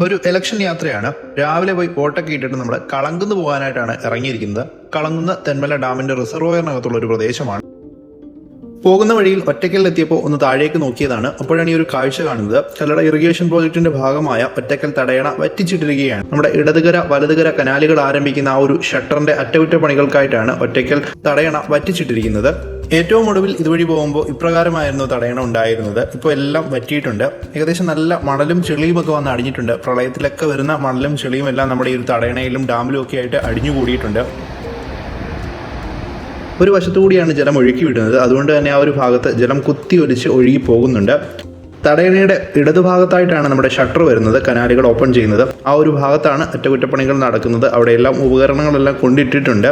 ഒരു ഇലക്ഷൻ യാത്രയാണ്. രാവിലെ പോയി വോട്ടൊക്കെ ഇട്ടിട്ട് നമ്മൾ കളങ്കുന്ന് പോകാനായിട്ടാണ് ഇറങ്ങിയിരിക്കുന്നത്. കളങ്കുന്ന് തെന്മല ഡാമിന്റെ റിസർവോയറിനകത്തുള്ള ഒരു പ്രദേശമാണ്. പോകുന്ന വഴിയിൽ ഒറ്റക്കലിലെത്തിയപ്പോൾ ഒന്ന് താഴേക്ക് നോക്കിയതാണ്. അപ്പോഴാണ് ഈ ഒരു കാഴ്ച കാണുന്നത്. കല്ലട ഇറിഗേഷൻ പ്രോജക്റ്റിന്റെ ഭാഗമായ ഒറ്റക്കൽ തടയണ വറ്റിച്ചിട്ടിരിക്കുകയാണ്. നമ്മുടെ ഇടതുകര വലതുകര കനാലുകൾ ആരംഭിക്കുന്ന ആ ഒരു ഷട്ടറിന്റെ അറ്റകുറ്റപ്പണികൾക്കായിട്ടാണ് ഒറ്റക്കൽ തടയണ വറ്റിച്ചിട്ടിരിക്കുന്നത്. ഏറ്റവും ഒടുവിൽ ഇതുവഴി പോകുമ്പോൾ ഇപ്രകാരമായിരുന്നു തടയണ ഉണ്ടായിരുന്നത്. ഇപ്പോൾ എല്ലാം വറ്റിയിട്ടുണ്ട്. ഏകദേശം നല്ല മണലും ചെളിയും ഒക്കെ വന്ന് അടിഞ്ഞിട്ടുണ്ട്. പ്രളയത്തിലൊക്കെ വരുന്ന മണലും ചെളിയും എല്ലാം നമ്മുടെ ഈ ഒരു തടയണയിലും ഡാമിലും ഒക്കെ ആയിട്ട് അടിഞ്ഞുകൂടിയിട്ടുണ്ട്. ഒരു വശത്തു കൂടിയാണ് ജലം ഒഴുക്കി വിടുന്നത്. അതുകൊണ്ട് തന്നെ ആ ഒരു ഭാഗത്ത് ജലം കുത്തി ഒലിച്ച് ഒഴുകി പോകുന്നുണ്ട്. തടയണയുടെ ഇടതുഭാഗത്തായിട്ടാണ് നമ്മുടെ ഷട്ടർ വരുന്നത് കനാലുകൾ ഓപ്പൺ ചെയ്യുന്നത്. ആ ഒരു ഭാഗത്താണ് അറ്റകുറ്റപ്പണികൾ നടക്കുന്നത്. അവിടെയെല്ലാം ഉപകരണങ്ങളെല്ലാം കൊണ്ടിട്ടിട്ടുണ്ട്.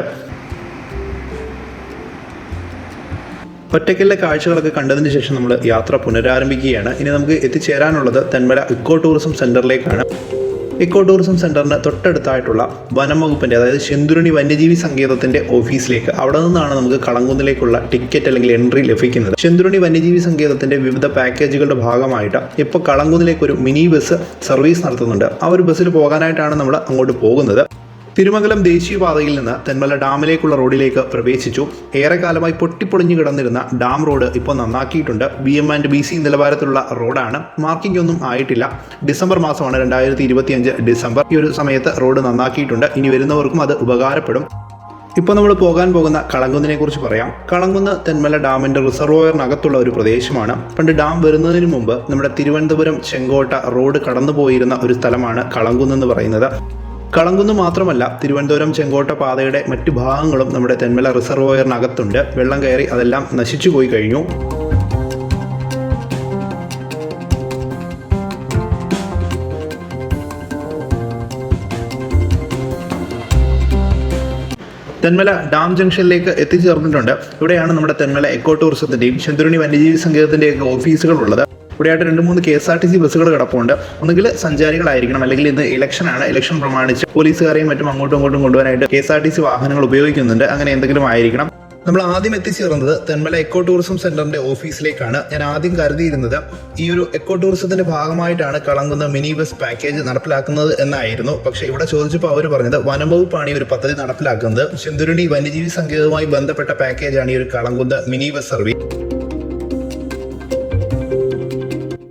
ഒറ്റയ്ക്കലിലെ കാഴ്ചകളൊക്കെ കണ്ടതിന് ശേഷം നമ്മൾ യാത്ര പുനരാരംഭിക്കുകയാണ്. ഇനി നമുക്ക് എത്തിച്ചേരാനുള്ളത് തെന്മല ഇക്കോ ടൂറിസം സെന്ററിലേക്കാണ്. ഇക്കോ ടൂറിസം സെന്ററിന് തൊട്ടടുത്തായിട്ടുള്ള വനം വകുപ്പിന്റെ അതായത് ശെന്തുരുണി വന്യജീവി സങ്കേതത്തിന്റെ ഓഫീസിലേക്ക് അവിടെ നിന്നാണ് നമുക്ക് കളങ്കുന്നിലേക്കുള്ള ടിക്കറ്റ് അല്ലെങ്കിൽ എൻട്രി ലഭിക്കുന്നത്. ശെന്തുരുണി വന്യജീവി സങ്കേതത്തിന്റെ വിവിധ പാക്കേജുകളുടെ ഭാഗമായിട്ട് ഇപ്പോൾ കളങ്കുന്നിലേക്ക് ഒരു മിനി ബസ് സർവീസ് നടത്തുന്നുണ്ട്. ആ ഒരു ബസ്സിൽ പോകാനായിട്ടാണ് നമ്മൾ അങ്ങോട്ട് പോകുന്നത്. തിരുമംഗലം ദേശീയപാതയിൽ നിന്ന് തെന്മല ഡാമിലേക്കുള്ള റോഡിലേക്ക് പ്രവേശിച്ചു. ഏറെക്കാലമായി പൊട്ടിപ്പൊളിഞ്ഞു കിടന്നിരുന്ന ഡാം റോഡ് ഇപ്പോൾ നന്നാക്കിയിട്ടുണ്ട്. B M and B C നിലവാരത്തിലുള്ള റോഡാണ്. മാർക്കിംഗ് ഒന്നും ആയിട്ടില്ല. ഡിസംബർ മാസമാണ് രണ്ടായിരത്തി ഇരുപത്തിയഞ്ച് ഡിസംബർ. ഈ ഒരു സമയത്ത് റോഡ് നന്നാക്കിയിട്ടുണ്ട്. ഇനി വരുന്നവർക്കും അത് ഉപകാരപ്പെടും. ഇപ്പോൾ നമ്മൾ പോകാൻ പോകുന്ന കളങ്കുന്നിനെ കുറിച്ച് പറയാം. കളങ്കുന്ന് തെന്മല ഡാമിന്റെ റിസർവോയറിനകത്തുള്ള ഒരു പ്രദേശമാണ്. പണ്ട് ഡാം വരുന്നതിന് മുമ്പ് നമ്മുടെ തിരുവനന്തപുരം ചെങ്കോട്ട റോഡ് കടന്നുപോയിരുന്ന ഒരു സ്ഥലമാണ് കളങ്കുന്ന് എന്ന് പറയുന്നത്. കളങ്കുന്ന് മാത്രമല്ല തിരുവനന്തപുരം ചെങ്കോട്ട പാതയുടെ മറ്റു ഭാഗങ്ങളും നമ്മുടെ തെന്മല റിസർവോയറിനകത്തുണ്ട്. വെള്ളം കയറി അതെല്ലാം നശിച്ചു പോയി കഴിഞ്ഞു. തെന്മല ഡാം ജംഗ്ഷനിലേക്ക് എത്തിച്ചേർന്നിട്ടുണ്ട്. ഇവിടെയാണ് നമ്മുടെ തെന്മല എക്കോ ടൂറിസത്തിന്റെയും ശെന്തുരുണി വന്യജീവി സങ്കേതത്തിന്റെയൊക്കെ ഓഫീസുകൾ ഉള്ളത്. ഇവിടെയായിട്ട് രണ്ട് മൂന്ന് K S R T C ബസ്സുകൾ കിടപ്പുണ്ട്. ഒന്നുകിൽ സഞ്ചാരികളായിരിക്കണം അല്ലെങ്കിൽ ഇന്ന് ഇലക്ഷൻ ആണ്. ഇലക്ഷൻ പ്രമാണിച്ച് പോലീസുകാരെയും മറ്റും അങ്ങോട്ടും ഇങ്ങോട്ടും കൊണ്ടുവരാനായിട്ട് K S R T C വാഹനങ്ങൾ ഉപയോഗിക്കുന്നുണ്ട്. അങ്ങനെ എന്തെങ്കിലും ആയിരിക്കണം. നമ്മൾ ആദ്യം എത്തിച്ചേർന്നത് തെന്മല എക്കോ ടൂറിസം സെന്ററിന്റെ ഓഫീസിലേക്കാണ്. ഞാൻ ആദ്യം കരുതിയിരുന്നത് ഈ ഒരു എക്കോ ടൂറിസത്തിന്റെ ഭാഗമായിട്ടാണ് കളങ്കുന്ന മിനി ബസ് പാക്കേജ് നടപ്പിലാക്കുന്നത് എന്നായിരുന്നു. പക്ഷേ ഇവിടെ ചോദിച്ചപ്പോൾ അവർ പറഞ്ഞത് വനംവകുപ്പാണ് ഈ ഒരു പദ്ധതി നടപ്പിലാക്കുന്നത്. ചെന്തുരുണി വന്യജീവി സങ്കേതവുമായി ബന്ധപ്പെട്ട പാക്കേജാണ് ഈ ഒരു കളങ്കുന്ന മിനി ബസ് സർവീസ്.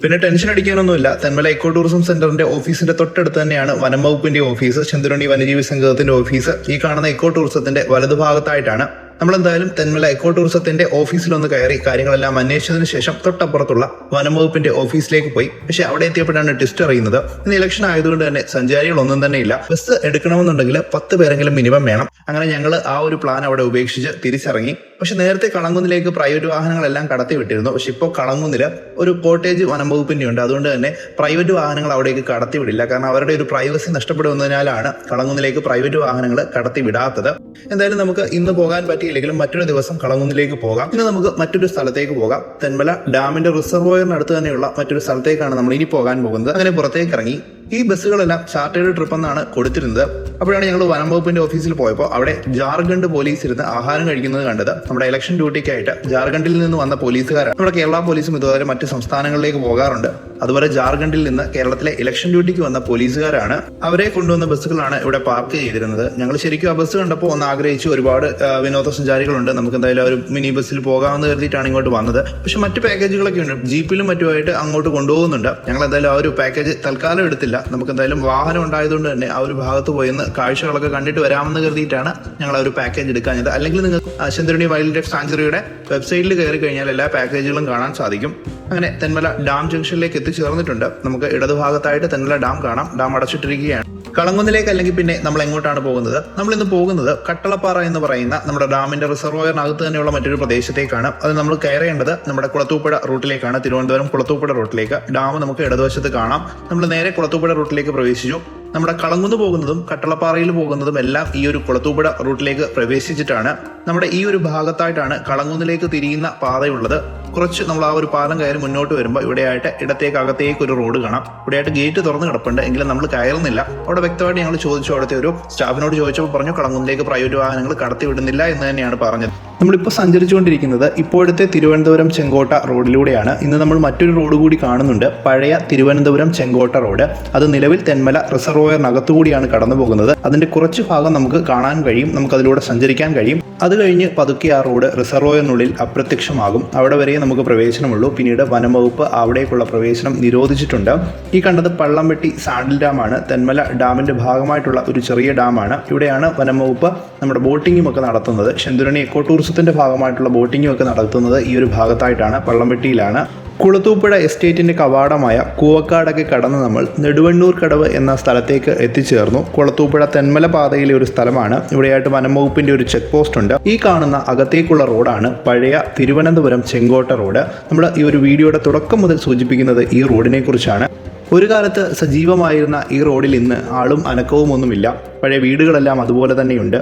പിന്നെ ടെൻഷൻ അടിക്കാനൊന്നുമില്ല. തെന്മല ഇക്കോ ടൂറിസം സെന്ററിന്റെ ഓഫീസിന്റെ തൊട്ടടുത്ത് തന്നെയാണ് വനം വകുപ്പിന്റെ ഓഫീസ്. ചന്ദ്രണി വന്യജീവി സംഘത്തിന്റെ ഓഫീസ്. ഈ കാണുന്ന ഇക്കോ ടൂറിസത്തിന്റെ വലതുഭാഗത്തായിട്ടാണ് നമ്മൾ എന്തായാലും തെന്മല എക്കോ ടൂറിസത്തിന്റെ ഓഫീസിലൊന്ന് കയറി കാര്യങ്ങളെല്ലാം അന്വേഷിച്ചതിന് ശേഷം തൊട്ടപ്പുറത്തുള്ള വനം വകുപ്പിന്റെ ഓഫീസിലേക്ക് പോയി. പക്ഷെ അവിടെ എത്തിയപ്പോഴാണ് ട്വിസ്റ്റ് അറിയുന്നത്. ഇന്ന് ഇലക്ഷൻ ആയതുകൊണ്ട് തന്നെ സഞ്ചാരികൾ ഒന്നും തന്നെ ഇല്ല. ബസ് എടുക്കണമെന്നുണ്ടെങ്കിൽ പത്ത് പേരെങ്കിലും മിനിമം വേണം. അങ്ങനെ ഞങ്ങൾ ആ ഒരു പ്ലാൻ അവിടെ ഉപേക്ഷിച്ച് തിരിച്ചിറങ്ങി. പക്ഷെ നേരത്തെ കളങ്കുന്നിലേക്ക് പ്രൈവറ്റ് വാഹനങ്ങളെല്ലാം കടത്തി വിട്ടിരുന്നു പക്ഷെ ഇപ്പോൾ കളങ്കുന്നിൽ ഒരു കോട്ടേജ് വനം വകുപ്പിന്റെ ഉണ്ട് അതുകൊണ്ട് തന്നെ പ്രൈവറ്റ് വാഹനങ്ങൾ അവിടേക്ക് കടത്തി വിടില്ല കാരണം അവരുടെ ഒരു പ്രൈവസി നഷ്ടപ്പെടുന്നതിനാലാണ് കളങ്കുന്നിലേക്ക് പ്രൈവറ്റ് വാഹനങ്ങൾ കടത്തി വിടാത്തത് എന്തായാലും നമുക്ക് ഇന്ന് പോകാൻ പറ്റിയില്ലെങ്കിലും മറ്റൊരു ദിവസം കളങ്കുന്നിലേക്ക് പോകാം. പിന്നെ നമുക്ക് മറ്റൊരു സ്ഥലത്തേക്ക് പോകാം. തെന്മല ഡാമിന്റെ റിസർവോയറിനടുത്ത് തന്നെയുള്ള മറ്റൊരു സ്ഥലത്തേക്കാണ് നമ്മൾ ഇനി പോകാൻ പോകുന്നത്. അങ്ങനെ പുറത്തേക്ക് ഇറങ്ങി ഈ ബസ്സുകളെല്ലാം ചാർട്ടേഡ് ട്രിപ്പ് എന്നാണ് കൊടുത്തിരുന്നത്. അപ്പോഴാണ് ഞങ്ങൾ വനം വകുപ്പിന്റെ ഓഫീസിൽ പോയപ്പോൾ അവിടെ ജാർഖണ്ഡ് പോലീസ് ഇരുന്ന് ആഹാരം കഴിക്കുന്നത് കണ്ടത്. നമ്മുടെ ഇലക്ഷൻ ഡ്യൂട്ടിക്കായിട്ട് ജാർഖണ്ഡിൽ നിന്ന് വന്ന പോലീസുകാരാണ്. നമ്മുടെ കേരള പോലീസും ഇതുപോലെ മറ്റ് സംസ്ഥാനങ്ങളിലേക്ക് പോകാറുണ്ട്. അതുപോലെ ജാർഖണ്ഡിൽ നിന്ന് കേരളത്തിലെ ഇലക്ഷൻ ഡ്യൂട്ടിക്ക് വന്ന പോലീസുകാരാണ് അവരെ കൊണ്ടുവന്ന ബസ്സുകളാണ് ഇവിടെ പാർക്ക് ചെയ്തിരുന്നത്. ഞങ്ങൾ ശരിക്കും ആ ബസ് കണ്ടപ്പോൾ ഒന്ന് ആഗ്രഹിച്ചു ഒരുപാട് വിനോദസഞ്ചാരികളുണ്ട്. നമുക്ക് എന്തായാലും ഒരു മിനി ബസ്സിൽ പോകാമെന്ന് കരുതിയിട്ടാണ് ഇങ്ങോട്ട് വന്നത്. പക്ഷെ മറ്റ് പാക്കേജുകളൊക്കെ ഉണ്ട്. ജീപ്പിലും മറ്റുമായിട്ട് അങ്ങോട്ട് കൊണ്ടുപോകുന്നുണ്ട്. ഞങ്ങൾ എന്തായാലും ആ ഒരു പാക്കേജ് തൽക്കാലം എടുത്തില്ല. നമുക്ക് എന്തായാലും വാഹനം ഉണ്ടായതുകൊണ്ട് തന്നെ ആ ഒരു ഭാഗത്ത് പോയി ഒന്ന് കാഴ്ചകളൊക്കെ കണ്ടിട്ട് വരാമെന്ന് കരുതിയിട്ടാണ് ഞങ്ങൾ ആ ഒരു പാക്കേജ് എടുക്കാഞ്ഞത്. അല്ലെങ്കിൽ നിങ്ങൾക്ക് ശന്തരുണി വൈൽഡ് ലൈഫ് സാഞ്ചുറിയുടെ വെബ്സൈറ്റിൽ കയറി കഴിഞ്ഞാൽ എല്ലാ പാക്കേജുകളും കാണാൻ സാധിക്കും. അങ്ങനെ തെന്മല ഡാം ജംഗ്ഷനിലേക്ക് എത്തിച്ചേർന്നിട്ടുണ്ട്. നമുക്ക് ഇടതുഭാഗത്തായിട്ട് തെന്മല ഡാം കാണാം. ഡാം അടച്ചിട്ടിരിക്കുകയാണ്. കളങ്കുന്നിലേക്ക് അല്ലെങ്കിൽ പിന്നെ നമ്മൾ എങ്ങോട്ടാണ് പോകുന്നത്? നമ്മൾ ഇന്ന് പോകുന്നത് കട്ടളപ്പാറ എന്ന് പറയുന്ന നമ്മുടെ ഡാമിന്റെ റിസർവോയറിനകത്ത് തന്നെയുള്ള മറ്റൊരു പ്രദേശത്തേക്കാണ്. അത് നമ്മൾ കയറേണ്ടത് നമ്മുടെ കുളത്തൂപ്പുഴ റൂട്ടിലേക്കാണ്. തിരുവനന്തപുരം കുളത്തൂപ്പുഴ റൂട്ടിലേക്ക്. ഡാം നമുക്ക് ഇടതുവശത്ത് കാണാം. നമ്മൾ നേരെ കുളത്തൂപ്പുഴ റൂട്ടിലേക്ക് പ്രവേശിച്ചു. നമ്മുടെ കളങ്കുന്ന് പോകുന്നതും കട്ടളപ്പാറയിൽ പോകുന്നതും എല്ലാം ഈ ഒരു കുളത്തൂപ്പുഴ റൂട്ടിലേക്ക് പ്രവേശിച്ചിട്ടാണ് നമ്മുടെ ഈ ഒരു ഭാഗത്തായിട്ടാണ് കളങ്കുന്നിലേക്ക് തിരിയുന്ന പാതയുള്ളത്. കുറച്ച് നമ്മൾ ആ ഒരു പാലം കയറി മുന്നോട്ട് വരുമ്പോൾ ഇവിടെയായിട്ട് ഇടത്തേക്ക് അകത്തേക്ക് ഒരു റോഡ് കാണാം. ഇവിടെയായിട്ട് ഗേറ്റ് തുറന്ന് കിടപ്പുണ്ട്. എങ്കിലും നമ്മൾ കയറുന്നില്ല. അവിടെ വ്യക്തമായിട്ട് ഞങ്ങൾ ചോദിച്ചു. അവിടുത്തെ ഒരു സ്റ്റാഫിനോട് ചോദിച്ചപ്പോൾ പറഞ്ഞു കളങ്കുന്നിലേക്ക് പ്രൈവറ്റ് വാഹനങ്ങൾ കടത്തിവിടുന്നില്ല എന്ന് തന്നെയാണ് പറഞ്ഞത്. നമ്മളിപ്പോൾ സഞ്ചരിച്ചുകൊണ്ടിരിക്കുന്നത് ഇപ്പോഴത്തെ തിരുവനന്തപുരം ചെങ്കോട്ട റോഡിലൂടെയാണ്. ഇന്ന് നമ്മൾ മറ്റൊരു റോഡ് കൂടി കാണുന്നുണ്ട്. പഴയ തിരുവനന്തപുരം ചെങ്കോട്ട റോഡ്. അത് നിലവിൽ തെന്മല റിസർവോയറിനകത്തുകൂടിയാണ് കടന്നു പോകുന്നത് അതിന്റെ കുറച്ച് ഭാഗം നമുക്ക് കാണാൻ കഴിയും. നമുക്ക് അതിലൂടെ സഞ്ചരിക്കാൻ കഴിയും. അത് കഴിഞ്ഞ് പതുക്കെ ആ റോഡ് റിസർവോയറിനുള്ളിൽ അപ്രത്യക്ഷമാകും. അവിടെ വരെ നമുക്ക് പ്രവേശനമുള്ളൂ. പിന്നീട് വനം വകുപ്പ് അവിടേക്കുള്ള പ്രവേശനം നിരോധിച്ചിട്ടുണ്ട്. ഈ കണ്ടത് പള്ളംവെട്ടി സാഡിൽ ഡാമാണ്. തെന്മല ഡാമിന്റെ ഭാഗമായിട്ടുള്ള ഒരു ചെറിയ ഡാമാണ്. ഇവിടെയാണ് വനം വകുപ്പ് നമ്മുടെ ബോട്ടിങ്ങും ഒക്കെ നടത്തുന്നത്. ശെന്തുരണി എക്കോ ടൂറിസത്തിന്റെ ഭാഗമായിട്ടുള്ള ബോട്ടിങ്ങും ഒക്കെ നടത്തുന്നത് ഈ ഒരു ഭാഗത്തായിട്ടാണ് പള്ളംവെട്ടിയിലാണ് കുളത്തൂപ്പുഴ എസ്റ്റേറ്റിന്റെ കവാടമായ കൂവക്കാടൊക്കെ കടന്ന് നമ്മൾ നെടുവണ്ണൂർ കടവ് എന്ന സ്ഥലത്തേക്ക് എത്തിച്ചേർന്നു. കുളത്തൂപ്പുഴ തെന്മല പാതയിലെ ഒരു സ്ഥലമാണ്. ഇവിടെയായിട്ട് വനംവകുപ്പിന്റെ ഒരു ചെക്ക് പോസ്റ്റ് ഉണ്ട്. ഈ കാണുന്ന അകത്തേക്കുള്ള റോഡാണ് പഴയ തിരുവനന്തപുരം ചെങ്കോട്ട റോഡ്. നമ്മൾ ഈ ഒരു വീഡിയോയുടെ തുടക്കം മുതൽ സൂചിപ്പിക്കുന്നത് ഈ റോഡിനെ കുറിച്ചാണ്. ഒരു കാലത്ത് സജീവമായിരുന്ന ഈ റോഡിൽ ഇന്ന് ആളും അനക്കവും ഒന്നുമില്ല പഴയ വീടുകളെല്ലാം അതുപോലെ തന്നെയുണ്ട്.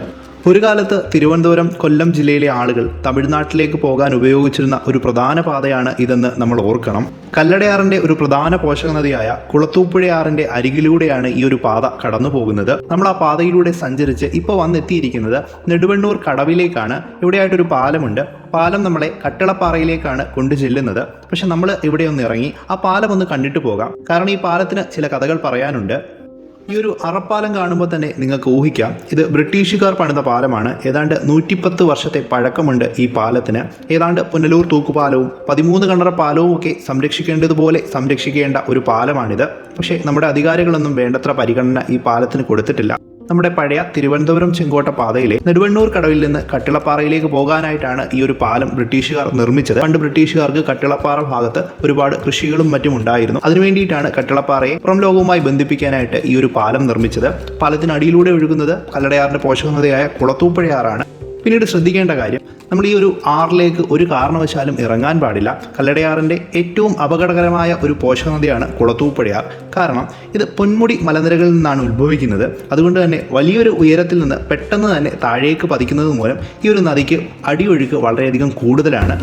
ഒരു കാലത്ത് തിരുവനന്തപുരം കൊല്ലം ജില്ലയിലെ ആളുകൾ തമിഴ്നാട്ടിലേക്ക് പോകാൻ ഉപയോഗിച്ചിരുന്ന ഒരു പ്രധാന പാതയാണ് ഇതെന്ന് നമ്മൾ ഓർക്കണം. കല്ലടയാറിന്റെ ഒരു പ്രധാന പോഷക നദിയായ കുളത്തൂപ്പുഴയാറിന്റെ അരികിലൂടെയാണ് ഈ ഒരു പാത കടന്നു പോകുന്നത് നമ്മൾ ആ പാതയിലൂടെ സഞ്ചരിച്ച് ഇപ്പോൾ വന്നെത്തിയിരിക്കുന്നത് നെടുവണ്ണൂർ കടവിലേക്കാണ്. ഇവിടെയായിട്ടൊരു പാലമുണ്ട്. പാലം നമ്മളെ കട്ടിളപ്പാറയിലേക്കാണ് കൊണ്ടു ചെല്ലുന്നത്. പക്ഷെ നമ്മൾ ഇവിടെ ഒന്ന് ഇറങ്ങി ആ പാലം ഒന്ന് കണ്ടിട്ട് പോകാം. കാരണം ഈ പാലത്തിന് ചില കഥകൾ പറയാനുണ്ട്. ഈ ഒരു അറപ്പാലം കാണുമ്പോൾ തന്നെ നിങ്ങൾക്ക് ഊഹിക്കാം. ഇത് ബ്രിട്ടീഷുകാർ പണിത പാലമാണ്. ഏതാണ്ട് നൂറ്റിപ്പത്ത് വർഷത്തെ പഴക്കമുണ്ട് ഈ പാലത്തിന്. ഏതാണ്ട് പുനലൂർ തൂക്കുപാലവും പതിമൂന്ന് കണ്ണറ പാലവും ഒക്കെ സംരക്ഷിക്കേണ്ടതുപോലെ സംരക്ഷിക്കേണ്ട ഒരു പാലമാണിത്. പക്ഷേ നമ്മുടെ അധികാരികളൊന്നും വേണ്ടത്ര പരിഗണന ഈ പാലത്തിന് കൊടുത്തിട്ടില്ല. നമ്മുടെ പഴയ തിരുവനന്തപുരം ചെങ്കോട്ട പാതയിലെ നെടുവണ്ണൂർ കടവിൽ നിന്ന് കട്ടിളപ്പാറയിലേക്ക് പോകാനായിട്ടാണ് ഈ ഒരു പാലം ബ്രിട്ടീഷുകാർ നിർമ്മിച്ചത്. പണ്ട് ബ്രിട്ടീഷുകാർക്ക് കട്ടിളപ്പാറ ഭാഗത്ത് ഒരുപാട് കൃഷികളും മറ്റും ഉണ്ടായിരുന്നു. അതിനുവേണ്ടിയിട്ടാണ് കട്ടിളപ്പാറയെ പുറം ലോകവുമായി ബന്ധിപ്പിക്കാനായിട്ട് ഈ ഒരു പാലം നിർമ്മിച്ചത്. പാലത്തിനടിയിലൂടെ ഒഴുകുന്നത് കല്ലടയാറിന്റെ പോഷകനദിയായ കുളത്തൂപ്പുഴയാറാണ്. പിന്നീട് ശ്രദ്ധിക്കേണ്ട കാര്യം നമ്മൾ ഈ ഒരു ആറിലേക്ക് ഒരു കാരണവശാലും ഇറങ്ങാൻ പാടില്ല. കല്ലടയാറിന്റെ ഏറ്റവും അപകടകരമായ ഒരു പോഷക നദിയാണ് കുളത്തൂപ്പുഴയാർ. കാരണം ഇത് പൊന്മുടി മലനിരകളിൽ നിന്നാണ് ഉത്ഭവിക്കുന്നത്. അതുകൊണ്ട് തന്നെ വലിയൊരു ഉയരത്തിൽ നിന്ന് പെട്ടെന്ന് തന്നെ താഴേക്ക് പതിക്കുന്നത് മൂലം ഈ ഒരു നദിക്ക് അടിയൊഴുക്ക് വളരെയധികം കൂടുതലാണ്.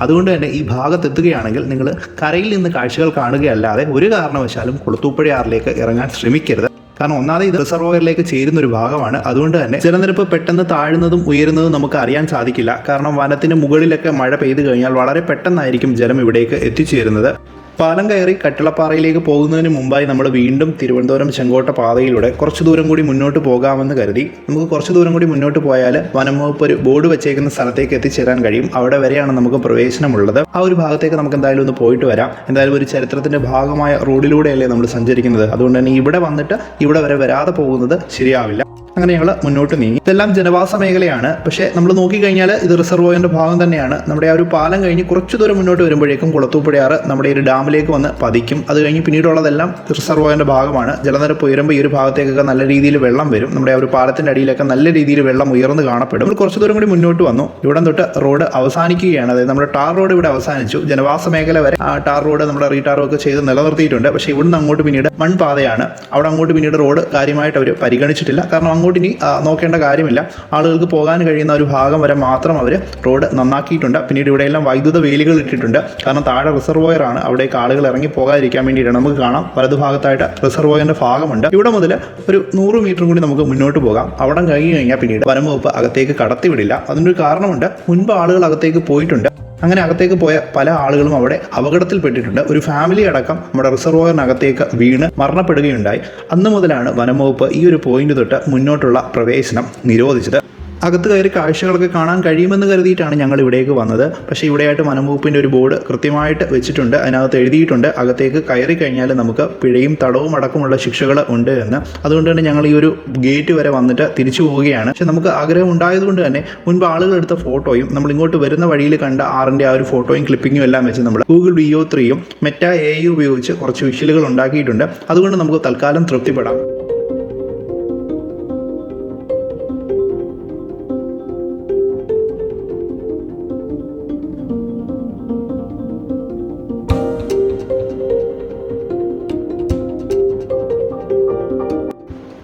അതുകൊണ്ട് തന്നെ ഈ ഭാഗത്തെത്തുകയാണെങ്കിൽ നിങ്ങൾ കരയിൽ നിന്ന് കാഴ്ചകൾ കാണുകയല്ലാതെ ഒരു കാരണവശാലും കുളത്തൂപ്പുഴയാറിലേക്ക് ഇറങ്ങാൻ ശ്രമിക്കരുത്. കാരണം ഒന്നാമത് ഇത് റിസർവോയറിലേക്ക് ചേരുന്ന ഒരു ഭാഗമാണ്. അതുകൊണ്ട് തന്നെ ജലനിരപ്പ് പെട്ടെന്ന് താഴുന്നതും ഉയരുന്നതും നമുക്ക് അറിയാൻ സാധിക്കില്ല. കാരണം വനത്തിന് മുകളിലൊക്കെ മഴ പെയ്തു കഴിഞ്ഞാൽ വളരെ പെട്ടെന്നായിരിക്കും ജലം ഇവിടേക്ക് എത്തിച്ചേരുന്നത്. പാലം കയറി കട്ടിളപ്പാറയിലേക്ക് പോകുന്നതിന് മുമ്പായി നമ്മൾ വീണ്ടും തിരുവനന്തപുരം ചെങ്കോട്ട പാതയിലൂടെ കുറച്ച് ദൂരം കൂടി മുന്നോട്ട് പോകാമെന്ന് കരുതി. നമുക്ക് കുറച്ച് ദൂരം കൂടി മുന്നോട്ട് പോയാൽ വനം വകുപ്പ് ഒരു ബോർഡ് വെച്ചേക്കുന്ന സ്ഥലത്തേക്ക് എത്തിച്ചേരാൻ കഴിയും. അവിടെ വരെയാണ് നമുക്ക് പ്രവേശനമുള്ളത്. ആ ഒരു ഭാഗത്തേക്ക് നമുക്ക് എന്തായാലും ഒന്ന് പോയിട്ട് വരാം. എന്തായാലും ഒരു ചരിത്രത്തിന്റെ ഭാഗമായ റോഡിലൂടെയല്ലേ നമ്മൾ സഞ്ചരിക്കുന്നത്. അതുകൊണ്ട് തന്നെ ഇവിടെ വന്നിട്ട് ഇവിടെ വരെ വരാതെ പോകുന്നത് ശരിയാവില്ല. അങ്ങനെ ഞങ്ങൾ മുന്നോട്ട് നീങ്ങി. ഇതെല്ലാം ജനവാസ മേഖലയാണ്. പക്ഷേ നമ്മൾ നോക്കിക്കഴിഞ്ഞാൽ ഇത് റിസർവോയറിന്റെ ഭാഗം തന്നെയാണ്. നമ്മുടെ ആ ഒരു പാലം കഴിഞ്ഞ് കുറച്ച് ദൂരം മുന്നോട്ട് വരുമ്പോഴേക്കും കുളത്തൂപ്പുഴയാറ് നമ്മുടെ ഒരു ഒരു ഡാമിലേക്ക് വന്ന് പതിക്കും. അത് കഴിഞ്ഞ് പിന്നീടുള്ളതെല്ലാം റിസർവോയറിന്റെ ഭാഗമാണ്. ജലനിരപ്പ് ഉയരുമ്പോൾ ഈ ഒരു ഭാഗത്തേക്കൊക്കെ നല്ല രീതിയിൽ വെള്ളം വരും. നമ്മുടെ ആ ഒരു പാലത്തിന്റെ അടിയിലൊക്കെ നല്ല രീതിയിൽ വെള്ളം ഉയർന്നു കാണപ്പെടും. നമ്മൾ കുറച്ച് ദൂരം കൂടി മുന്നോട്ട് വന്നു. ഇവിടെ തൊട്ട് റോഡ് അവസാനിക്കുകയാണ്. അതായത് നമ്മുടെ ടാർ റോഡ് ഇവിടെ അവസാനിച്ചു. ജനവാസ മേഖല വരെ ആ ടാർ റോഡ് നമ്മുടെ റീടാറും ഒക്കെ ചെയ്ത് നിലനിർത്തിയിട്ടുണ്ട്. പക്ഷേ ഇവിടുന്ന് അങ്ങോട്ട് പിന്നീട് മൺപാതയാണ്. അവിടെ അങ്ങോട്ട് പിന്നീട് റോഡ് കാര്യമായിട്ട് അവർ പരിഗണിച്ചിട്ടില്ല. കാരണം അങ്ങോട്ട് ഇനി നോക്കേണ്ട കാര്യമില്ല. ആളുകൾക്ക് പോകാൻ കഴിയുന്ന ഒരു ഭാഗം വരെ മാത്രം അവർ റോഡ് നന്നാക്കിയിട്ടുണ്ട്. പിന്നീട് ഇവിടെയെല്ലാം വൈദ്യുത വേലികൾ ഇട്ടിട്ടുണ്ട്. കാരണം താഴെ റിസർവോയറാണ് അവിടേക്ക് ആളുകൾ ഇറങ്ങി പോകാതിരിക്കാൻ വേണ്ടിയിട്ടാണ്. നമുക്ക് കാണാം വലതുഭാഗത്തായിട്ട് റിസർവോയറിന്റെ ഭാഗമുണ്ട്. ഇവിടെ മുതൽ ഒരു നൂറ് മീറ്റർ കൂടി നമുക്ക് മുന്നോട്ട് പോകാം. അവിടെ കഴിഞ്ഞ് കഴിഞ്ഞാൽ പിന്നീട് വനംവകുപ്പ് അകത്തേക്ക് കടത്തിവിടില്ല. അതിനൊരു കാരണമുണ്ട്. മുൻപ് ആളുകൾ അകത്തേക്ക് പോയിട്ടുണ്ട്. അങ്ങനെ അകത്തേക്ക് പോയ പല ആളുകളും അവിടെ അപകടത്തിൽപ്പെട്ടിട്ടുണ്ട്. ഒരു ഫാമിലി അടക്കം നമ്മുടെ റിസർവോയറിനകത്തേക്ക് വീണ് മരണപ്പെടുകയുണ്ടായി. അന്ന് മുതലാണ് വനംവകുപ്പ് ഈ ഒരു പോയിന്റ് തൊട്ട് മുന്നോട്ടുള്ള പ്രവേശനം നിരോധിച്ചത്. അകത്ത് കയറി കാഴ്ചകളൊക്കെ കാണാൻ കഴിയുമെന്ന് കരുതിയിട്ടാണ് ഞങ്ങൾ ഇവിടേക്ക് വന്നത്. പക്ഷേ ഇവിടെയായിട്ട് വനംവകുപ്പിന്റെ ഒരു ബോർഡ് കൃത്യമായിട്ട് വെച്ചിട്ടുണ്ട്. അതിനകത്ത് എഴുതിയിട്ടുണ്ട് അകത്തേക്ക് കയറി കഴിഞ്ഞാൽ നമുക്ക് പിഴയും തടവും അടക്കമുള്ള ശിക്ഷകൾ ഉണ്ട് എന്ന്. അതുകൊണ്ട് തന്നെ ഞങ്ങൾ ഈ ഒരു ഗേറ്റ് വരെ വന്നിട്ട് തിരിച്ചു പോവുകയാണ്. പക്ഷെ നമുക്ക് ആഗ്രഹം ഉണ്ടായതുകൊണ്ട് തന്നെ മുൻപ് ആളുകൾ എടുത്ത ഫോട്ടോയും നമ്മൾ ഇങ്ങോട്ട് വരുന്ന വഴിയിൽ കണ്ട ആറിന്റെ ആ ഒരു ഫോട്ടോയും ക്ലിപ്പിങ്ങും എല്ലാം വെച്ച് നമ്മൾ ഗൂഗിൾ വി ഒ ത്രീയും മെറ്റ എ ഉപയോഗിച്ച് കുറച്ച് വിഷലുകൾ ഉണ്ടാക്കിയിട്ടുണ്ട്. അതുകൊണ്ട് നമുക്ക് തൽക്കാലം തൃപ്തിപ്പെടാം.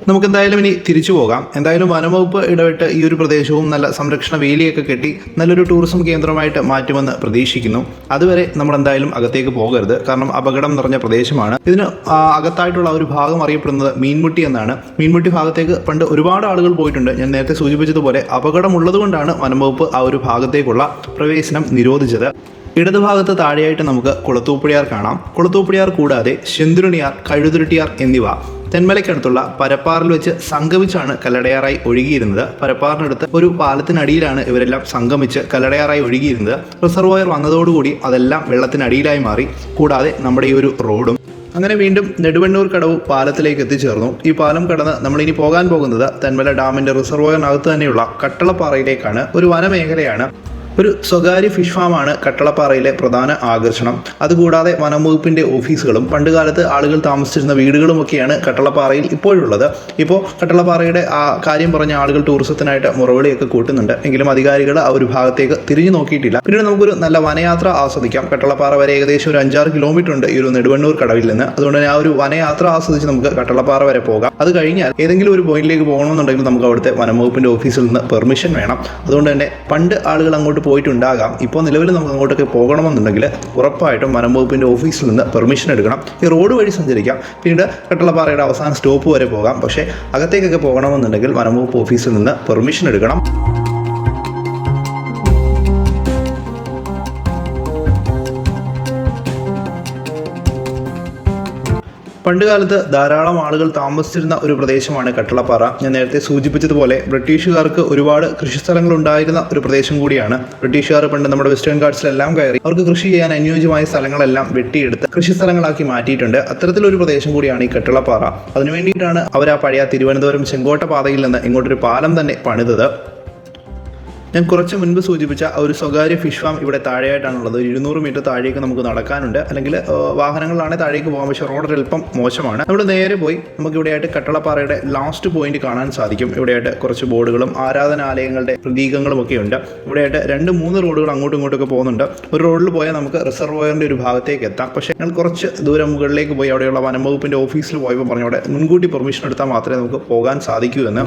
നമുക്ക് എന്തായാലും ഇനി തിരിച്ചു പോകാം. എന്തായാലും വനംവകുപ്പ് ഇടപെട്ട് ഈ ഒരു പ്രദേശവും നല്ല സംരക്ഷണ വേലിയൊക്കെ കെട്ടി നല്ലൊരു ടൂറിസം കേന്ദ്രമായിട്ട് മാറ്റുമെന്ന് പ്രതീക്ഷിക്കുന്നു. അതുവരെ നമ്മൾ എന്തായാലും അകത്തേക്ക് പോകരുത്. കാരണം അപകടം നിറഞ്ഞ പ്രദേശമാണ്. ഇതിന് അകത്തായിട്ടുള്ള ഒരു ഭാഗം അറിയപ്പെടുന്നത് മീൻമുട്ടി എന്നാണ്. മീൻമുട്ടി ഭാഗത്തേക്ക് പണ്ട് ഒരുപാട് ആളുകൾ പോയിട്ടുണ്ട്. ഞാൻ നേരത്തെ സൂചിപ്പിച്ചതുപോലെ അപകടമുള്ളത് കൊണ്ടാണ് വനംവകുപ്പ് ആ ഒരു ഭാഗത്തേക്കുള്ള പ്രവേശനം നിരോധിച്ചത്. ഇടതുഭാഗത്ത് താഴെയായിട്ട് നമുക്ക് കുളത്തൂപ്പുഴയാർ കാണാം. കുളത്തൂപ്പുഴയാർ കൂടാതെ ശെന്തുരുണിയാർ കഴുതുരുട്ടിയാർ എന്നിവ തെന്മലയ്ക്കടുത്തുള്ള പരപ്പാറിൽ വെച്ച് സംഗമിച്ചാണ് കല്ലടയാറായി ഒഴുകിയിരുന്നത്. പരപ്പാറിനടുത്ത് ഒരു പാലത്തിനടിയിലാണ് ഇവരെല്ലാം സംഗമിച്ച് കല്ലടയാറായി ഒഴുകിയിരുന്നത്. റിസർവോയർ വന്നതോടുകൂടി അതെല്ലാം വെള്ളത്തിനടിയിലായി മാറി. കൂടാതെ നമ്മുടെ ഈ ഒരു റോഡും. അങ്ങനെ വീണ്ടും നെടുവണ്ണൂർ കടവ് പാലത്തിലേക്ക് എത്തിച്ചേർന്നു. ഈ പാലം കടന്ന് നമ്മളിനി പോകാൻ പോകുന്നത് തെന്മല ഡാമിന്റെ റിസർവോയറിനകത്ത് തന്നെയുള്ള കട്ടളപ്പാറയിലേക്കാണ്. ഒരു വനമേഖലയാണ് ഒരു സ്വകാര്യ ഫിഷ് ഫാമാണ് കട്ടളപ്പാറയിലെ പ്രധാന ആകർഷണം. അതുകൂടാതെ വനം വകുപ്പിന്റെ ഓഫീസുകളും പണ്ടുകാലത്ത് ആളുകൾ താമസിച്ചിരുന്ന വീടുകളുമൊക്കെയാണ് കട്ടളപ്പാറയിൽ ഇപ്പോഴുള്ളത്. ഇപ്പോൾ കട്ടളപ്പാറയുടെ ആ കാര്യം പറഞ്ഞ ആളുകൾ ടൂറിസത്തിനായിട്ട് മുറവിളിയൊക്കെ കൂട്ടുന്നുണ്ട്. എങ്കിലും അധികാരികൾ ആ ഒരു ഭാഗത്തേക്ക് തിരിഞ്ഞു നോക്കിയിട്ടില്ല. പിന്നീട് നമുക്കൊരു നല്ല വനയാത്ര ആസ്വദിക്കാം. കട്ടളപ്പാറ വരെ ഏകദേശം ഒരു അഞ്ചാറ് കിലോമീറ്റർ ഉണ്ട് ഈ ഒരു നെടുവണ്ണൂർ കടവിൽ നിന്ന്. അതുകൊണ്ട് തന്നെ ആ ഒരു വനയാത്ര ആസ്വദിച്ച് നമുക്ക് കട്ടളപ്പാറ വരെ പോകാം. അത് കഴിഞ്ഞാൽ ഏതെങ്കിലും ഒരു പോയിന്റിലേക്ക് പോകണമെന്നുണ്ടെങ്കിൽ നമുക്ക് അവിടുത്തെ വനം വകുപ്പിന്റെ ഓഫീസിൽ നിന്ന് പെർമിഷൻ വേണം. അതുകൊണ്ട് തന്നെ പണ്ട് ആളുകൾ അങ്ങോട്ട് പോയിട്ടുണ്ടാകാം. ഇപ്പോൾ നിലവിൽ നമുക്ക് അങ്ങോട്ടൊക്കെ പോകണമെന്നുണ്ടെങ്കിൽ ഉറപ്പായിട്ടും വനം വകുപ്പിന്റെ ഓഫീസിൽ നിന്ന് പെർമിഷൻ എടുക്കണം. ഈ റോഡ് വഴി സഞ്ചരിക്കാം. പിന്നീട് കട്ടളപ്പാറയുടെ അവസാന സ്റ്റോപ്പ് വരെ പോകാം. പക്ഷേ അകത്തേക്കൊക്കെ പോകണമെന്നുണ്ടെങ്കിൽ വനം വകുപ്പ് ഓഫീസിൽ നിന്ന് പെർമിഷൻ എടുക്കണം. പണ്ടുകാലത്ത് ധാരാളം ആളുകൾ താമസിച്ചിരുന്ന ഒരു പ്രദേശമാണ് കട്ടളപ്പാറ. ഞാൻ നേരത്തെ സൂചിപ്പിച്ചതുപോലെ ബ്രിട്ടീഷുകാർക്ക് ഒരുപാട് കൃഷിസ്ഥലങ്ങൾ ഉണ്ടായിരുന്ന ഒരു പ്രദേശം കൂടിയാണ്. ബ്രിട്ടീഷുകാർ പണ്ട് നമ്മുടെ വെസ്റ്റേൺ ഗാർഡ്സിലെല്ലാം കയറി അവർക്ക് കൃഷി ചെയ്യാൻ അനുയോജ്യമായ സ്ഥലങ്ങളെല്ലാം വെട്ടിയെടുത്ത് കൃഷിസ്ഥലങ്ങളാക്കി മാറ്റിയിട്ടുണ്ട്. അത്തരത്തിലൊരു പ്രദേശം കൂടിയാണ് ഈ കട്ടളപ്പാറ. അതിനു വേണ്ടിയിട്ടാണ് അവർ ആ പഴയ തിരുവനന്തപുരം ചെങ്കോട്ട പാതയിൽ നിന്ന് ഇങ്ങോട്ടൊരു പാലം തന്നെ പണിതത്. ഞാൻ കുറച്ച് മുൻപ് സൂചിപ്പിച്ച ഒരു സ്വകാര്യ ഫിഷ് ഫാം ഇവിടെ താഴെയായിട്ടാണുള്ളത്. ഒരു ഇരുന്നൂറ് മീറ്റർ താഴേക്ക് നമുക്ക് നടക്കാനുണ്ട്. അല്ലെങ്കിൽ വാഹനങ്ങളാണെങ്കിൽ താഴേക്ക് പോകാൻ പക്ഷേ റോഡ് അല്പം മോശമാണ്. നമ്മൾ നേരെ പോയി നമുക്ക് ഇവിടെയായിട്ട് കട്ടളപ്പാറയുടെ ലാസ്റ്റ് പോയിന്റ് കാണാൻ സാധിക്കും. ഇവിടെയായിട്ട് കുറച്ച് ബോർഡുകളും ആരാധനാലയങ്ങളുടെ പ്രതീകങ്ങളും ഒക്കെ ഉണ്ട്. ഇവിടെയായിട്ട് രണ്ട് മൂന്ന് റോഡുകൾ അങ്ങോട്ടും ഇങ്ങോട്ടൊക്കെ പോകുന്നുണ്ട്. ഒരു റോഡിൽ പോയാൽ നമുക്ക് റിസർവോയറിന്റെ ഒരു ഭാഗത്തേക്ക് എത്താം. പക്ഷേ ഞങ്ങൾ കുറച്ച് ദൂരം മുകളിലേക്ക് പോയി അവിടെയുള്ള വനം വകുപ്പിന്റെ ഓഫീസിൽ പോയപ്പോൾ പറഞ്ഞു അവിടെ മുൻകൂട്ടി പെർമിഷൻ എടുത്താൽ മാത്രമേ നമുക്ക് പോകാൻ സാധിക്കൂ എന്ന്.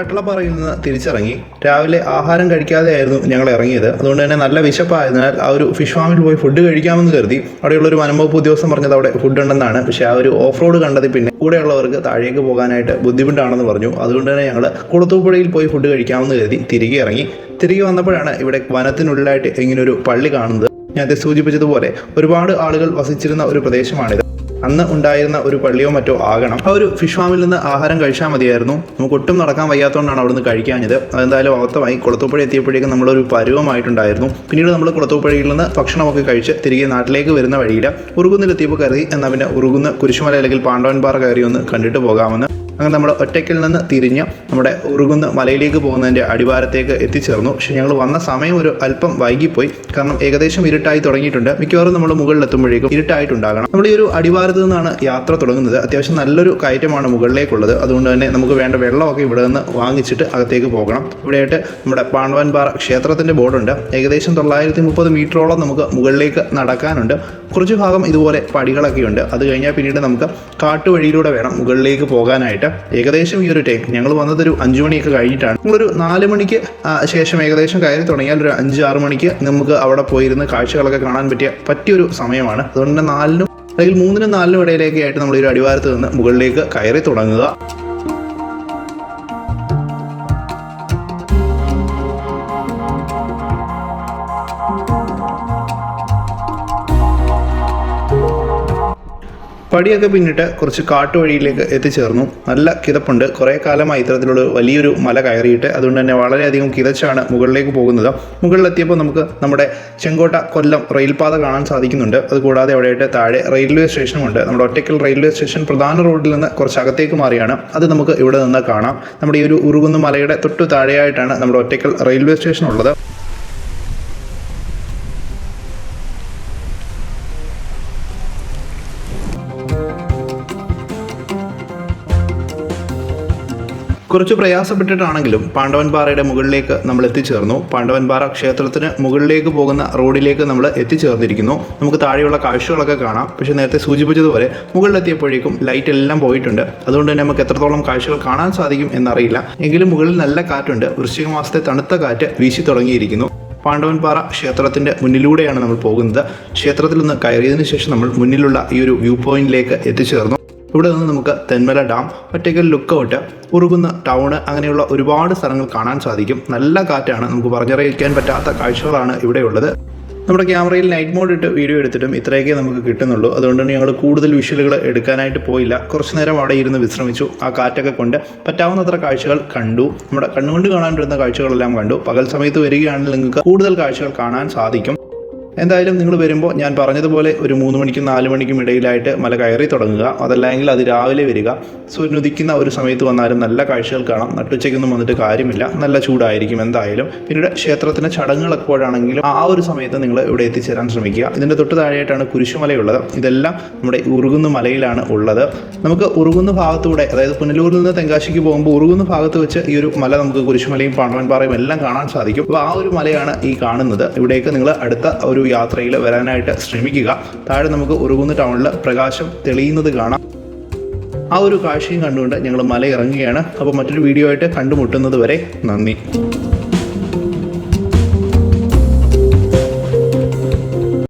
കട്ടളപ്പാറയിൽ തിരിച്ചിറങ്ങി. രാവിലെ ആഹാരം കഴിക്കാതെയായിരുന്നു ഞങ്ങൾ ഇറങ്ങിയത്. അതുകൊണ്ട് തന്നെ നല്ല വിശപ്പായതിനാൽ ആ ഒരു ഫിഷ് ഫാമിൽ പോയി ഫുഡ് കഴിക്കാമെന്ന് കരുതി. അവിടെയുള്ള ഒരു വനംവകുപ്പ് ഉദ്യോഗസ്ഥൻ പറഞ്ഞത് അവിടെ ഫുഡ് ഉണ്ടെന്നാണ്. പക്ഷേ ആ ഒരു ഓഫ് റോഡ് കണ്ടത് പിന്നെ കൂടെയുള്ളവർക്ക് താഴേക്ക് പോകാനായിട്ട് ബുദ്ധിമുട്ടാണെന്ന് പറഞ്ഞു. അതുകൊണ്ട് തന്നെ ഞങ്ങൾ കുളത്തൂപ്പുഴയിൽ പോയി ഫുഡ് കഴിക്കാമെന്ന് കരുതി തിരികെ ഇറങ്ങി. തിരികെ വന്നപ്പോഴാണ് ഇവിടെ വനത്തിനുള്ളിലായിട്ട് ഇങ്ങനൊരു പള്ളി കാണുന്നത്. ഞാൻ സൂചിപ്പിച്ചതുപോലെ ഒരുപാട് ആളുകൾ വസിച്ചിരുന്ന ഒരു പ്രദേശമാണിത്. അന്ന് ഉണ്ടായിരുന്ന ഒരു പള്ളിയോ മറ്റോ ആകണം. ആ ഒരു ഫിഷ് ഫാമിൽ നിന്ന് ആഹാരം കഴിച്ചാൽ മതിയായിരുന്നു. നമുക്ക് ഒട്ടും നടക്കാൻ വയ്യാത്തതുകൊണ്ടാണ് അവിടുന്ന് കഴിക്കാഞ്ഞത്. അതെന്തായാലും അവത്തമായി കുളത്തൂപ്പുഴ എത്തിയപ്പോഴേക്കും നമ്മളൊരു പരുവമായിട്ടുണ്ടായിരുന്നു. പിന്നീട് നമ്മൾ കുളത്തൂപ്പുഴയിൽ നിന്ന് ഭക്ഷണമൊക്കെ കഴിച്ച് തിരികെ നാട്ടിലേക്ക് വരുന്ന വഴിയിൽ ഉറുകുന്നിലെത്തിയപ്പോൾ കരുതി എന്നാൽ പിന്നെ ഉറുകുന്ന് കുരിശുമല അല്ലെങ്കിൽ പാണ്ഡവൻപാറ കയറി ഒന്ന് കണ്ടിട്ട് പോകാമെന്ന്. അങ്ങനെ നമ്മൾ ഒറ്റയ്ക്കിൽ നിന്ന് തിരിഞ്ഞ് നമ്മുടെ ഉറുകുന്ന് മലയിലേക്ക് പോകുന്നതിന്റെ അടിവാരത്തേക്ക് എത്തിച്ചേർന്നു. പക്ഷേ ഞങ്ങൾ വന്ന സമയം ഒരു അല്പം വൈകിപ്പോയി. കാരണം ഏകദേശം ഇരുട്ടായി തുടങ്ങിയിട്ടുണ്ട്. മിക്കവാറും നമ്മൾ മുകളിലെത്തുമ്പോഴേക്കും ഇരുട്ടായിട്ടുണ്ടാകണം. നമ്മൾ ഈ ഒരു അടിവാരത്ത് നിന്നാണ് യാത്ര തുടങ്ങുന്നത്. അത്യാവശ്യം നല്ലൊരു കയറ്റമാണ് മുകളിലേക്കുള്ളത്. അതുകൊണ്ട് തന്നെ നമുക്ക് വേണ്ട വെള്ളമൊക്കെ ഇവിടെ നിന്ന് വാങ്ങിച്ചിട്ട് അകത്തേക്ക് പോകണം. ഇവിടെയായിട്ട് നമ്മുടെ പാണ്ഡവൻപാറ ക്ഷേത്രത്തിന്റെ ബോർഡുണ്ട്. ഏകദേശം തൊള്ളായിരത്തി മുപ്പത് മീറ്ററോളം നമുക്ക് മുകളിലേക്ക് നടക്കാനുണ്ട്. കുറച്ച് ഭാഗം ഇതുപോലെ പടികളൊക്കെ ഉണ്ട് അത് കഴിഞ്ഞാൽ പിന്നീട് നമുക്ക് കാട്ടുവഴിയിലൂടെ വേണം മുകളിലേക്ക് പോകാനായിട്ട്. ഏകദേശം ഈ ഒരു ടൈം. ഞങ്ങൾ വന്നതൊരു അഞ്ചു മണിയൊക്കെ കഴിഞ്ഞിട്ടാണ്. നിങ്ങളൊരു നാല് മണിക്ക് ശേഷം ഏകദേശം കയറി തുടങ്ങിയാൽ ഒരു അഞ്ച് ആറ് മണിക്ക് നമുക്ക് അവിടെ പോയിരുന്ന് കാഴ്ചകളൊക്കെ കാണാൻ പറ്റിയ പറ്റിയൊരു സമയമാണ്. അതുകൊണ്ട് തന്നെ നാലിനും അല്ലെങ്കിൽ മൂന്നിനും നാലിനും ഇടയിലേക്കായിട്ട് നമ്മൾ ഒരു അടിവാരത്ത് നിന്ന് മുകളിലേക്ക് കയറി തുടങ്ങുക. പടിയൊക്കെ പിന്നിട്ട് കുറച്ച് കാട്ടുവഴിയിലേക്ക് എത്തിച്ചേർന്നു. നല്ല കിതപ്പുണ്ട്. കുറേ കാലമായി ഇത്തരത്തിലുള്ള വലിയൊരു മല കയറിയിട്ട് അതുകൊണ്ട് തന്നെ വളരെയധികം കിതച്ചാണ് മുകളിലേക്ക് പോകുന്നത്. മുകളിലെത്തിയപ്പോൾ നമുക്ക് നമ്മുടെ ചെങ്കോട്ട കൊല്ലം റെയിൽപാത കാണാൻ സാധിക്കുന്നുണ്ട്. അതുകൂടാതെ അവിടെയായിട്ട് താഴെ റെയിൽവേ സ്റ്റേഷനുമുണ്ട്. നമ്മുടെ ഒറ്റയ്ക്കൽ റെയിൽവേ സ്റ്റേഷൻ പ്രധാന റോഡിൽ നിന്ന് കുറച്ച് അകത്തേക്ക് മാറിയാണ്. അത് നമുക്ക് ഇവിടെ നിന്ന് കാണാം. നമ്മുടെ ഈ ഒരു ഉറുകുന്ന മലയുടെ തൊട്ടു താഴെയായിട്ടാണ് നമ്മുടെ ഒറ്റയ്ക്കൽ റെയിൽവേ സ്റ്റേഷൻ ഉള്ളത് കുറച്ച് പ്രയാസപ്പെട്ടിട്ടാണെങ്കിലും പാണ്ഡവൻപാറയുടെ മുകളിലേക്ക് നമ്മൾ എത്തിച്ചേർന്നു. പാണ്ഡവൻപാറ ക്ഷേത്രത്തിന് മുകളിലേക്ക് പോകുന്ന റോഡിലേക്ക് നമ്മൾ എത്തിച്ചേർന്നിരിക്കുന്നു. നമുക്ക് താഴെയുള്ള കാഴ്ചകളൊക്കെ കാണാം. പക്ഷേ നേരത്തെ സൂചിപ്പിച്ചതുപോലെ മുകളിലെത്തിയപ്പോഴേക്കും ലൈറ്റ് എല്ലാം പോയിട്ടുണ്ട്. അതുകൊണ്ട് തന്നെ നമുക്ക് എത്രത്തോളം കാഴ്ചകൾ കാണാൻ സാധിക്കും എന്നറിയില്ല. എങ്കിലും മുകളിൽ നല്ല കാറ്റുണ്ട്. വൃശ്ചിക മാസത്തെ തണുത്ത കാറ്റ് വീശി തുടങ്ങിയിരിക്കുന്നു. പാണ്ഡവൻപാറ ക്ഷേത്രത്തിന്റെ മുന്നിലൂടെയാണ് നമ്മൾ പോകുന്നത്. ക്ഷേത്രത്തിൽ നിന്ന് കയറിയതിനു ശേഷം നമ്മൾ മുന്നിലുള്ള ഈ ഒരു വ്യൂ പോയിന്റിലേക്ക് എത്തിച്ചേർന്നു. ഇവിടെ നിന്ന് നമുക്ക് തെന്മല ഡാം ഒറ്റയ്ക്കൽ ലുക്കൗട്ട് ഉറുകുന്ന ടൗണ് അങ്ങനെയുള്ള ഒരുപാട് സ്ഥലങ്ങൾ കാണാൻ സാധിക്കും. നല്ല കാറ്റാണ് നമുക്ക് പറഞ്ഞറിയിക്കാൻ പറ്റാത്ത കാഴ്ചകളാണ് ഇവിടെയുള്ളത് നമ്മുടെ ക്യാമറയിൽ നൈറ്റ് മോഡ് ഇട്ട് വീഡിയോ എടുത്തിട്ടും ഇത്രയൊക്കെ നമുക്ക് കിട്ടുന്നുള്ളൂ. അതുകൊണ്ട് ഞങ്ങൾ കൂടുതൽ വിഷ്വലുകൾ എടുക്കാനായിട്ട് പോയില്ല. കുറച്ച് നേരം അവിടെ ഇരുന്ന് വിശ്രമിച്ചു. ആ കാറ്റൊക്കെ കൊണ്ട് പറ്റാവുന്നത്ര കാഴ്ചകൾ കണ്ടു. നമ്മുടെ കണ്ണുകൊണ്ട് കാണാൻ വരുന്ന കാഴ്ചകളെല്ലാം കണ്ടു. പകൽ സമയത്ത് വരികയാണെങ്കിൽ നിങ്ങൾക്ക് കൂടുതൽ കാഴ്ചകൾ കാണാൻ സാധിക്കും. എന്തായാലും നിങ്ങൾ വരുമ്പോൾ ഞാൻ പറഞ്ഞതുപോലെ ഒരു മൂന്ന് മണിക്കും നാല് മണിക്കും ഇടയിലായിട്ട് മല കയറി തുടങ്ങുക. അതല്ലെങ്കിൽ അത് രാവിലെ വരിക. സൂര്യൻ ഉദിക്കുന്ന ഒരു സമയത്ത് വന്നാലും നല്ല കാഴ്ചകൾ കാണാം. നട്ടുച്ചയ്ക്കൊന്നും വന്നിട്ട് കാര്യമില്ല. നല്ല ചൂടായിരിക്കും എന്തായാലും. പിന്നീട് ക്ഷേത്രത്തിന്റെ ചടങ്ങുകൾ എപ്പോഴാണെങ്കിലും ആ ഒരു സമയത്ത് നിങ്ങൾ ഇവിടെ എത്തിച്ചേരാൻ ശ്രമിക്കുക. ഇതിന്റെ തൊട്ട് താഴെയായിട്ടാണ് കുരിശുമലയുള്ളത്. ഇതെല്ലാം നമ്മുടെ ഉറുകുന്ന മലയിലാണ് ഉള്ളത്. നമുക്ക് ഉറുകുന്ന ഭാഗത്തൂടെ അതായത് പുനലൂരിൽ നിന്ന് തെങ്കാശിക്ക് പോകുമ്പോൾ ഉറുകുന്ന ഭാഗത്ത് വെച്ച് ഈ ഒരു മല നമുക്ക് കുരിശുമലയും പാണ്ഡവൻപാറയും എല്ലാം കാണാൻ സാധിക്കും. അപ്പോൾ ആ ഒരു മലയാണ് ഈ കാണുന്നത്. ഇവിടേക്ക് നിങ്ങൾ അടുത്ത ഒരു യാത്രയിൽ വരാനായിട്ട് ശ്രമിക്കുക. താഴെ നമുക്ക് ഉറുകുന്ന ടൗണിൽ പ്രകാശം തെളിയുന്നത് കാണാം. ആ ഒരു കാഴ്ചയും കണ്ടുകൊണ്ട് ഞങ്ങൾ മല ഇറങ്ങുകയാണ് അപ്പോൾ മറ്റൊരു വീഡിയോ ആയിട്ട് കണ്ടുമുട്ടുന്നത് വരെ നന്ദി.